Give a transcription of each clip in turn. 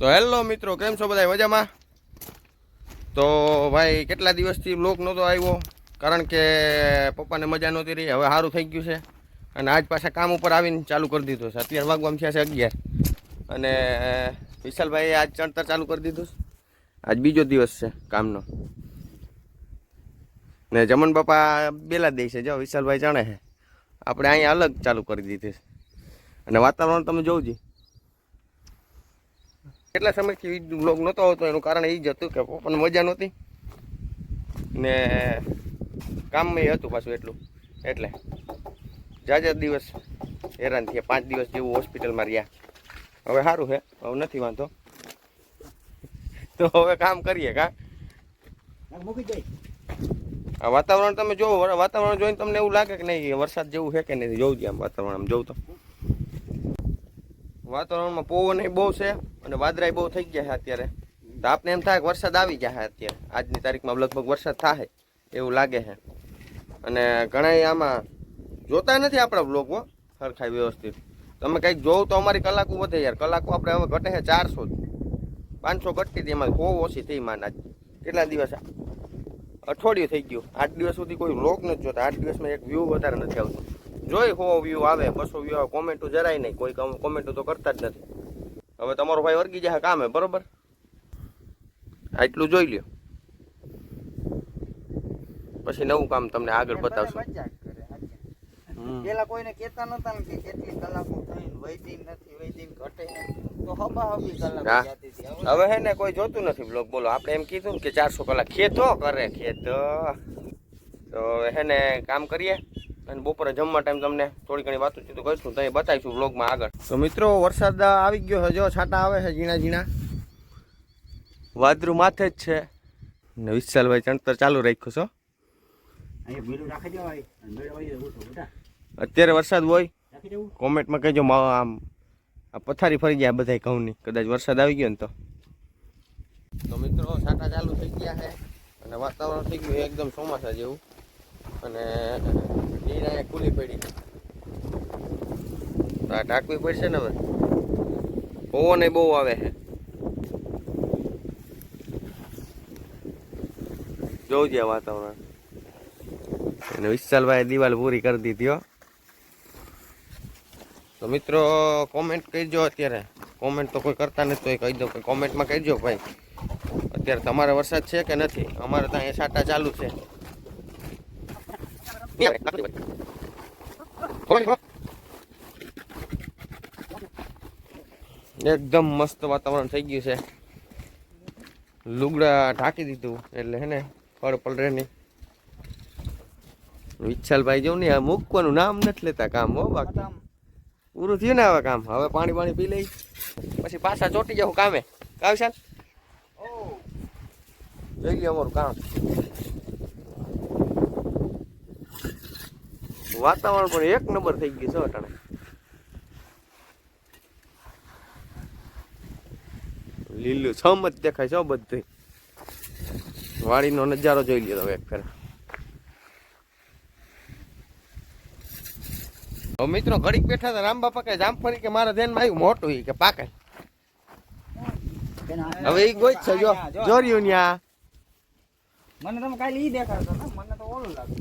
તો હેલો મિત્રો, કેમ છો બધા મજામાં? તો ભાઈ, કેટલા દિવસથી બ્લોક નહોતો આવ્યો? કારણ કે પપ્પાને મજા નહોતી રહી, હવે સારું થઈ ગયું છે. અને આજ પાછા કામ ઉપર આવીને ચાલુ કરી દીધું છે. અત્યારે વાગવામાં થયા છે અગિયાર. અને વિશાલભાઈએ આજ ચણતર ચાલુ કરી દીધું આજ બીજો દિવસ છે કામનો. ને જમન બાપા બેલા દે છે. જો, વિશાલભાઈ જાણે છે. આપણે અહીંયા અલગ ચાલુ કરી દીધી છે. અને વાતાવરણ તમે જોઉં જી કેટલા સમયથી બ્લોગ નહોતો આવતો? એનું કારણ એ જ હતું કે પપ્પાને મજા નહોતી. ને કામમાં એ હતું પાછું એટલું. એટલે જાજા દિવસ હેરાન થયા. પાંચ દિવસ જેવું હોસ્પિટલમાં રહ્યા. હવે સારું છે હવે નથી વાંધો. તો હવે કામ કરીએ કા? આ વાતાવરણ તમે જોવો. વાતાવરણ જોઈને તમને એવું લાગે કે નહીં વરસાદ જેવું છે કે નહીં? જોવું આમ વાતાવરણ આમ જોઉં તો. વાતાવરણમાં પવન બહુ છે અને વાદળાય બહુ થઈ ગયા છે અત્યારે. તો આપને એમ થાય કે વરસાદ આવી ગયા છે અત્યારે. આજની તારીખમાં લગભગ વરસાદ થાય એવું લાગે છે. અને ઘણા આમાં જોતા નથી આપણા બ્લોગો સરખાઈ વ્યવસ્થિત. તમે કંઈક જોવ તો અમારી કલાકો વધે યાર. કલાકો આપણે હવે ઘટે છે ચારસો પાંચસો ઘટતી હતી એમાં. બહુ ઓછી થઈ માન આજ. કેટલા દિવસ? અઠવાડિયું થઈ ગયું. આઠ દિવસ સુધી કોઈ બ્લોગ નથી જોતા. આઠ દિવસમાં એક વ્યૂ વધારે નથી આવતો. જોઈ હો વ્યૂ આવે બસો વ્યૂ આવે કોમેન્ટો જરાય નહીં કોઈ કોમેન્ટો તો કરતા જ નથી. હવે તમારો ભાઈ વર્ગી જાય કામે બરોબર? આટલું જોઈ લ્યો. પછી નવું કામ તમને આગળ બતાવશું. પેલા કોઈને કેતા નતા કે કેટલી કલાકો થઈને વૈદિન નથી વૈદિન ઘટે તો હબા હબી કલાક હવે હે ને કોઈ જોતું નથી બ્લોગ બોલો. આપણે એમ કીધું કે ચારસો કલાક ખેતો કરે ખેતો. તો હે ને કામ કરીએ. અને બપોરે જમવા ટાઈમ તમને થોડી ઘણી વાતો ચીતો કરીશું. તો એ બતાવીશું બ્લોગમાં આગળ. તો મિત્રો વરસાદ આવી ગયો છે. જો છાંટા આવે છે ઝીણા ઝીણા. વાદરું માથે જ છે. ને વિશાલભાઈ ચણતર ચાલુ રાખ્યું છો અત્યારે વરસાદ હોય કોમેન્ટમાં કહેજો મ- આમ આ પથારી ફરી ગયા બધા ઘઉંની. કદાચ વરસાદ આવી ગયો ને તો. તો મિત્રો છાંટા ચાલુ થઈ ગયા છે. અને વાતાવરણ થઈ ગયું એકદમ ચોમાસા જેવું. અને નીર અહીંયા ખુલ્લી પડી. આ ઢાંકવી પડશે ને હવે? પવન બહુ આવે છે. જોવું છે વાતાવરણ. અને વિશાલભાઈ દિવાલ પૂરી કરી દીધી તો મિત્રો કોમેન્ટ કહેજો અત્યારે. કોમેન્ટ તો કોઈ કરતા નથી, તો કહી દો કે કોમેન્ટમાં કહેજો ભાઈ. અત્યારે તમારે વરસાદ છે કે નથી? અમારે ત્યાં સાટા ચાલુ છે. એકદમ મસ્ત વાતાવરણ થઈ ગયું છે. લુગડા ઢાંકી દીધું એટલે હે ને ફળ પલરે નહીં વિચ્છલભાઈ જો ને આ મૂકવાનું નામ નથી લેતા કામ હો બાકી. પૂરું થયું ને હવે કામ? હવે પાણી પાણી પી લઈ. પછી પાછા ચોટી જાવ કામે. કાવ ચાલ જઈ જોઈ લે અમારું કામ. વાતાવરણ પણ એક નંબર થઈ ગયું છે અટાણે. લીલું છમ જ દેખાય છે બધું વાડીનો નજારો જોઈ તમે એક ફેર. મિત્રો ઘડીક બેઠા હતા રામ બાપા કે જામફળી કે મારા ધ્યાનમાં આવ્યું? મોટું કે પાકે હવે એ ગોઈ છે જો. જોર્યું ન્યા. મને તમે કાલે ઈ દેખાડતો મને તો ઓલું લાગે.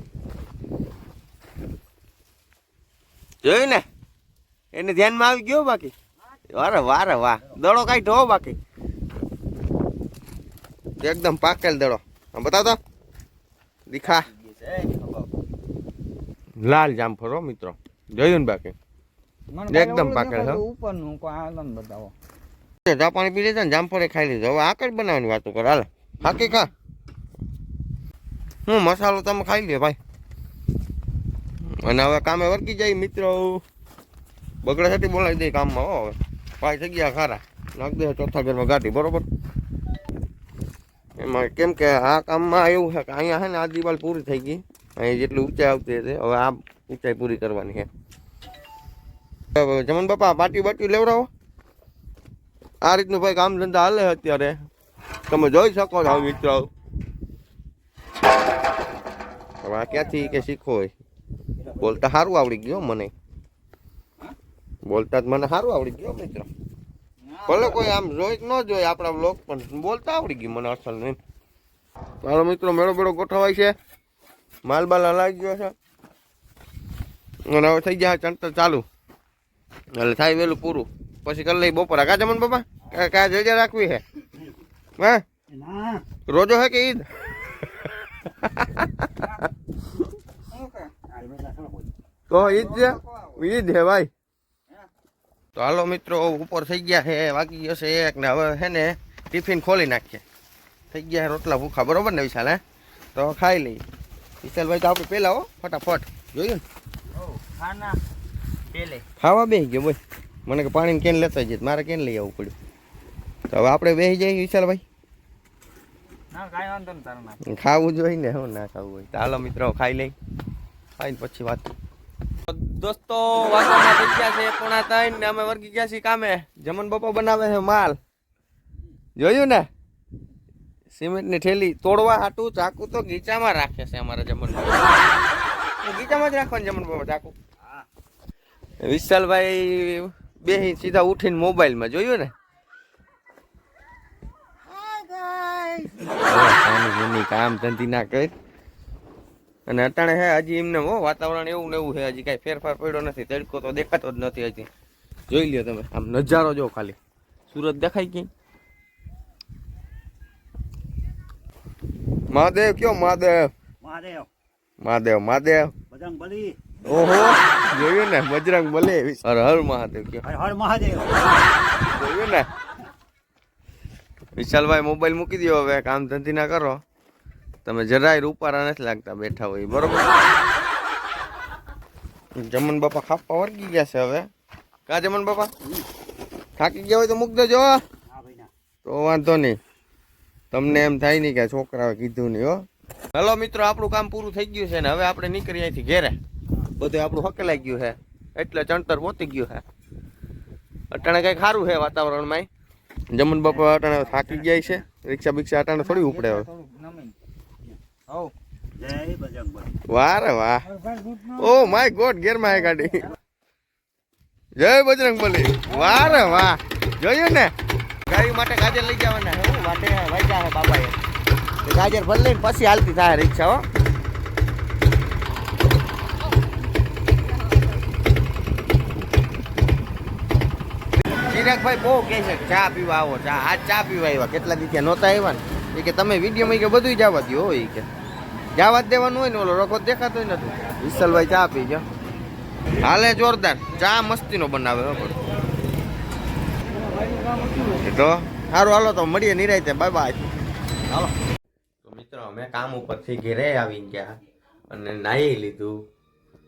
જોયું ને? એને ધ્યાનમાં આવી ગયો બાકી? અરે વારે વાહ. દડો કાઢ્યો ઢો બાકી. એકદમ પાકેલ દડો. આમ બતાવ તો દીખા. લાલ જામફળો મિત્રો. જોયું ને બાકી? એકદમ પાકેલ, ઉપરનું ઉપરનું કોઈ બતાવો. ચા પાણી પી ને જામફળે ખાઈ લીધું હવે આકડ બનાવવાની વાતો કર? હાલ. હાકી ખા. હું મસાલો તમે ખાઈ લ્યો ભાઈ. અને હવે કામે વર્કી જાય મિત્રો. બગડા સાથે બોલાવી દે કામમાં હવે. ભાઈ થઈ ગયા ખારા. નાખ દે ચોથા ઘરમાં ગાડી, બરોબર? એમાં કેમ કે આ કામમાં એવું છે કે અહીંયા છે ને આ દિવાલ પૂરી થઈ ગઈ. અહીં જેટલી ઊંચાઈ આવતી હતી હવે આ ઊંચાઈ પૂરી કરવાની છે. જમન બાપા પાટી બાટી લેવડાવો. આ રીતનું ભાઈ કામ ધંધા હાલે અત્યારે. તમે જોઈ શકો છો મિત્રો. હવે આ ક્યાંથી કે શીખો હોય બોલતા સારું આવડી ગયો મને. બોલતા જ મને સારું આવડી ગયો મિત્ર. ભલે કોઈ આમ જોઈ ન જોઈ આપણા બ્લોગ પણ બોલતા આવડી ગયું મને અસલ નહીં. મારો મિત્રો મેળો બેળો ગોઠવાય છે. માલ બાલ હલાવી ગયો છે. અને હવે થઈ ગયા ચણતર ચાલુ. એટલે થાય વહેલું પૂરું. પછી કરી લઈ બપોરા. કા જમણ બાપા? કા- જગ્યા રાખવી છે? હા? રોજો હે કે ઈદ શું કે આ બધા થોડો તો ઈદ છે. ઈદ હે ભાઈ. તો હાલો મિત્રો ઉપર થઈ ગયા છે વાગી ગયો છે એક ને હવે હે ને ટિફિન ખોલી નાખીએ. થઈ ગયા રોટલા ભૂખા બરોબર ને વિશાલ હે? તો ખાઈ લઈએ. વિશાલભાઈ તો આપણે પેલા હો ફટાફટ. જોયું ને? ઓ ખાના ખાવા બેસી ગયો ભાઈ મને કે પાણીની કેન લેતા જઈએ મારે કેન લઈ આવવું પડ્યું. તો હવે આપણે બેસી જઈએ વિશાલભાઈ. ના કાંઈ વાંધો નહીં ખાવું જોઈએ ને હું ના ખાવું હોય. તો હાલો મિત્રો ખાઈ લઈ ખાઈને પછી વાત દોસ્તો વાસણમાં થઈ ગયા છે પોણા ત્રણ ને અમે વર્ગી ગયા છીએ કામે. જમન બપો બનાવે છે માલ. જોયું ને? સિમેન્ટની થેલી તોડવા હાટું ચાકુ તો ગીચામાં રાખે છે અમારા જમન ગીચામાં જ રાખવાનું જમન બપો ચાકુ. વિશાલભાઈ બે સીધા ઉઠીને મોબાઈલમાં જોયું ને? કામ ધંધી ના કરી. અને અટાણે હે હજી એમને હો વાતાવરણ એવું ને એવું છે હજી કાંઈ ફેરફાર પડ્યો નથી તડકો તો દેખાતો જ નથી હજી. જોઈ લ્યો તમે આમ નજારો જો ખાલી. સુરત દેખાય કે મહાદેવ કયો મહાદેવ? મહાદેવ. મહાદેવ મહાદેવ. બજરંગ બલી. ઓહો જોયું ને બજરંગ બલે હર હર મહાદેવ કયો. હર હર મહાદેવ. જોયું ને? વિશાલભાઈ મોબાઈલ મૂકી દો હવે કામ ધંધી ના કરો. તમે જરાય રૂપારા નથી લાગતા બેઠા હોય, બરોબર? જમન બાપા ખાપા વર્ગી ગયા છે હવે. કા જમન બાપા? થાકી ગયા હોય તો મૂક દેજો તો વાંધો નહીં. તમને એમ થાય નહીં કે છોકરાએ કીધું નહીં, હો. હલો મિત્રો, આપણું કામ પૂરું થઈ ગયું છે ને, હવે આપણે નીકળી અહીંથી ઘેરે. બધું આપણું હકેલાઈ ગયું છે. એટલે ચણતર પહોંચી ગયું છે. અટાણે કંઈક સારું છે વાતાવરણમાં? જમન બાપા અટાણે થાકી ગયા છે. રિક્ષા બિક્ષા અટાણે થોડી ઉપડે હવે. બલી વાહ ઓ માય ગોડ ગેરમાં ગાડી. જય બજરંગ બલી. વાહ રે વાહ. જોયું ને? ગાડી માટે ગાજર લઈ જવાના. હે માટે વાંચ્યા હે બાપાએ. ગાજર ભરી પછી હાલતી થાય રિક્ષા હો. ચિરાગભાઈ બહુ કહે છે ચા પીવા આવો ચા. આજ ચા પીવા આવ્યા. કેટલા દિવસે નહોતા આવ્યા ને? એ કે તમે વિડીયોમાં કે બધું જવા દો હોય કે. જવા જ દેવાનું હોય ને ઓલો રખો દેખાતો નથી વિશાલભાઈ ચા પી જો હાલે જોરદાર. ચા મસ્તીનો બનાવે હો તો સારું હાલો તો મળીએ નિરાયતે. Bye bye. હાલો. તો મિત્રો અમે કામ ઉપરથી ઘેરે આવી ગયા અને નાહી લીધું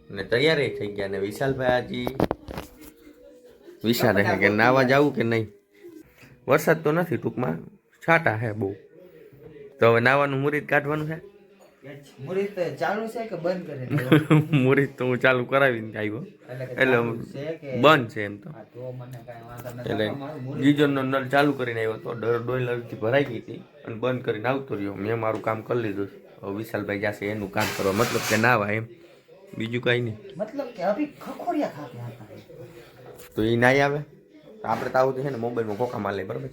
અને તૈયારી થઈ ગયા ને વિશાલભાઈ હજી વિચારે કે નાવા જવું કે નહીં? વરસાદ તો નથી ટૂંકમાં. છાટા હે બહુ. તો હવે નાવાનું મુરીત કાઢવાનું છે? મુરી તો ચાલુ છે કે બંધ કરે મુહૂર્ત તો હું ચાલુ કરાવીને આવ્યો. એટલે બંધ છે એમ તો. એટલે તમારું નળ ચાલુ કરીને આવ્યો તો ડર ડોઈલરથી ભરાઈ ગઈ હતી અને બંધ કરીને આવતો રહ્યો. મેં મારું કામ કરી લીધું હવે વિશાલભાઈ જશે એનું કામ કરવા. મતલબ કે ના આવે એમ. બીજું કાંઈ નહીં. મતલબ કે અભી ખખોડિયા ખાતે તો એ નાઈ આવે. આપણે તો આવું છે ને મોબાઈલમાં કોકા માર લઈએ બરાબર?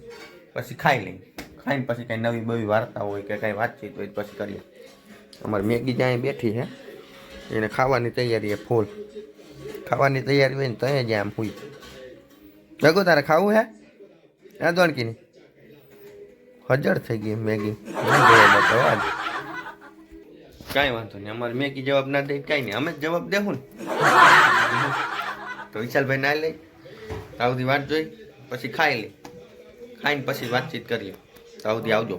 પછી ખાઈ લઈએ. ખાઈને પછી કાંઈ નવી બવી વાર્તા હોય કે કાંઈ વાતચીત હોય તો પછી કરીએ. અમારી મેગી જ્યાં બેઠી છે, એને ખાવાની તૈયારી છે ફૂલ. ખાવાની તૈયારી હોય ને તો અહીંયા જ્યાં આમ હુઈ જગો, તારે ખાવું હે? ના દોણકીની હજર થઈ ગઈ મેગી. નહીં જવાબ હતો આજ. કાંઈ વાંધો નહીં, અમારે મેગી જવાબ ના દે, કાંઈ નહીં. અમે જ જવાબ દેવું ને. તો વિશાલભાઈ ના લઈ તાવથી વાત જોઈ, પછી ખાઈ લે. ખાઈને પછી વાતચીત કરીએ. તાવથી આવજો